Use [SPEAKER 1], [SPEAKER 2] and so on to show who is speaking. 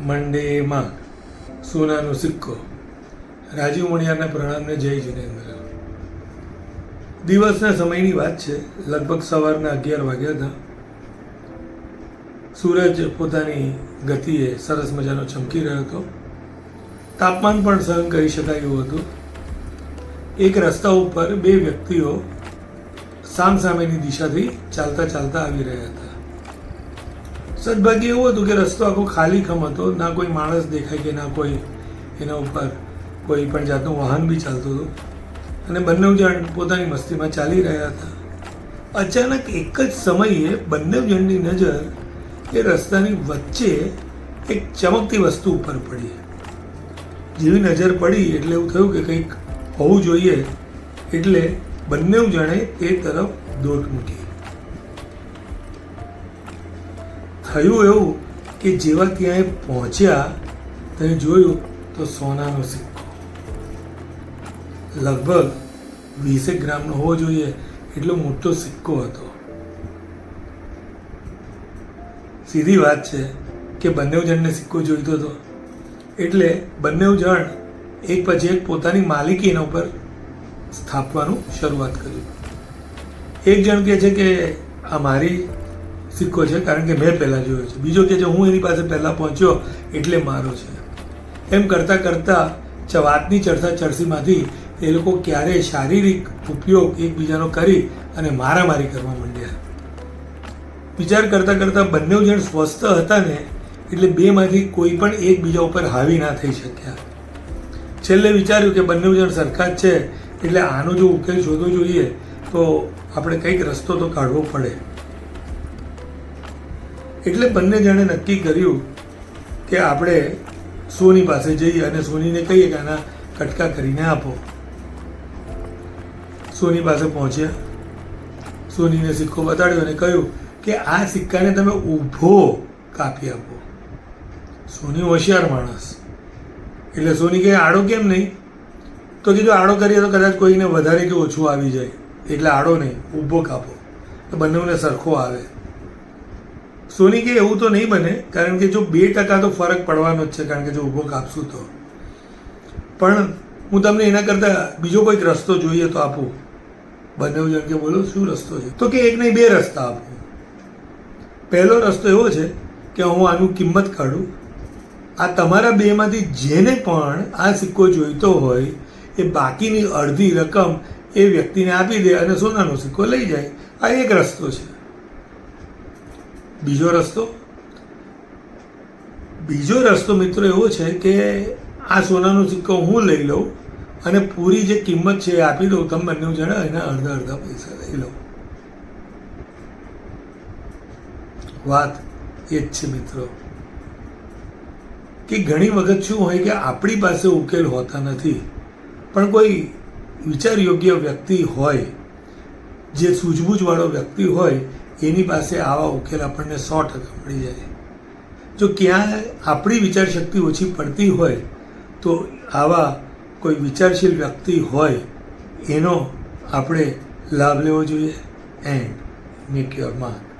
[SPEAKER 1] મંડેમાં સોનાનો સિક્કો. રાજીવ મણિયારના પ્રણામને જય જિનેન્દ્ર. દિવસના સમયની વાત છે. લગભગ સવારના અગિયાર વાગ્યા હતા. સૂરજ પોતાની ગતિએ સરસ મજાનો ચમકી રહ્યો હતો. તાપમાન પણ સહન કરી શકાય એવું હતું. એક રસ્તા ઉપર બે વ્યક્તિઓ સામસામેની દિશાથી ચાલતા ચાલતા આવી રહ્યા હતા. સદભાગ્ય એવું હતું કે રસ્તો આખો ખાલી ખમ હતો. ના કોઈ માણસ દેખાય કે ના કોઈ એના ઉપર કોઈ પણ જાતનું વાહન બી ચાલતું હતું. અને બંને જણ પોતાની મસ્તીમાં ચાલી રહ્યા હતા. અચાનક એક જ સમયે બંને જણની નજર એ રસ્તાની વચ્ચે એક ચમકતી વસ્તુ ઉપર પડી. જેવી નજર પડી એટલે એવું થયું કે કંઈક હોવું જોઈએ એટલે બંને જણે તે તરફ દોટ મૂકી. થયું એવું કે જેવા ત્યાં પહોંચ્યા, તેને જોયું તો સોનાનો સિક્કો. લગભગ વીસેક ગ્રામનો હોવો જોઈએ એટલો મોટો સિક્કો હતો. સીધી વાત છે કે બંને જણને સિક્કો જોઈતો હતો. એટલે બંને જણ એક પછી એક પોતાની માલિકી એના ઉપર સ્થાપવાનું શરૂઆત કર્યું. એક જણ કહે છે કે, આ મારી સિક્કો છે, કારણ કે મેં પહેલાં જોયો છે. બીજો કે છે, હું એની પાસે પહેલાં પહોંચ્યો એટલે મારો છે. એમ કરતાં કરતાં વાતની ચર્ચા ચડસીમાંથી એ લોકો ક્યારેય શારીરિક ઉપયોગ એકબીજાનો કરી અને મારામારી કરવા માંડ્યા. વિચાર કરતાં કરતાં બંને જણ સ્વસ્થ હતા ને, એટલે બેમાંથી કોઈ પણ એકબીજા ઉપર હાવી ના થઈ શક્યા. છેલ્લે વિચાર્યું કે બંને જણ સરખા જ છે, એટલે આનો જો ઉકેલ શોધવો જોઈએ, તો આપણે કંઈક રસ્તો તો કાઢવો પડે. એટલે બંને જણે નક્કી કર્યું કે આપણે સોની પાસે જઈએ અને સોનીને કહીએ કે આના કટકા કરીને આપો. સોની પાસે પહોંચ્યા. સોનીને સિક્કો બતાડ્યો અને કહ્યું કે આ સિક્કાને તમે ઊભો કાપી આપો. સોની હોશિયાર માણસ. એટલે સોની કહે, આડો કેમ નહીં? તો કીધું, આડો કરીએ તો કદાચ કોઈને વધારે કે ઓછું આવી જાય. એટલે આડો નહીં, ઊભો કાપો. તો બંનેને સરખો આવે. સોની કે એવું તો નહીં બને, કારણ કે જો બે ટકા તો ફરક પડવાનો જ છે, કારણ કે જો ઊભો કાપશું તો. પણ હું તમને એના કરતાં બીજો કોઈક રસ્તો જોઈએ તો આપું. બંને જણ કે બોલો, શું રસ્તો છે? તો કે એક નહીં, બે રસ્તા આપો. પહેલો રસ્તો એવો છે કે હું આનું કિંમત કાઢું. આ તમારા બેમાંથી જેને પણ આ સિક્કો જોઈતો હોય, એ બાકીની અડધી રકમ એ વ્યક્તિને આપી દે અને સોનાનો સિક્કો લઈ જાય. આ એક રસ્તો છે. બીજો રસ્તો. બીજો રસ્તો મિત્રો એવો છે કે આ સોનાનો સિક્કો હું લઈ લઉં અને પૂરી જે કિંમત છે એ આપી દઉં, તમે બંને જણા એના અડધા અડધા પૈસા લઈ લઉં વાત એ જ છે મિત્રો, કે ઘણી વખત શું હોય કે આપણી પાસે ઉકેલ હોતા નથી, પણ કોઈ વિચાર યોગ્ય વ્યક્તિ હોય, જે સૂઝબૂઝવાળો વ્યક્તિ હોય એની પાસે આવા ઉકેલ આપણને સો ટકા મળી જાય. જો ક્યાં આપણી વિચાર શક્તિ ઓછી પડતી હોય, તો આવા કોઈ વિચારશીલ વ્યક્તિ હોય, એનો આપણે લાભ લેવો જોઈએ. And make your mark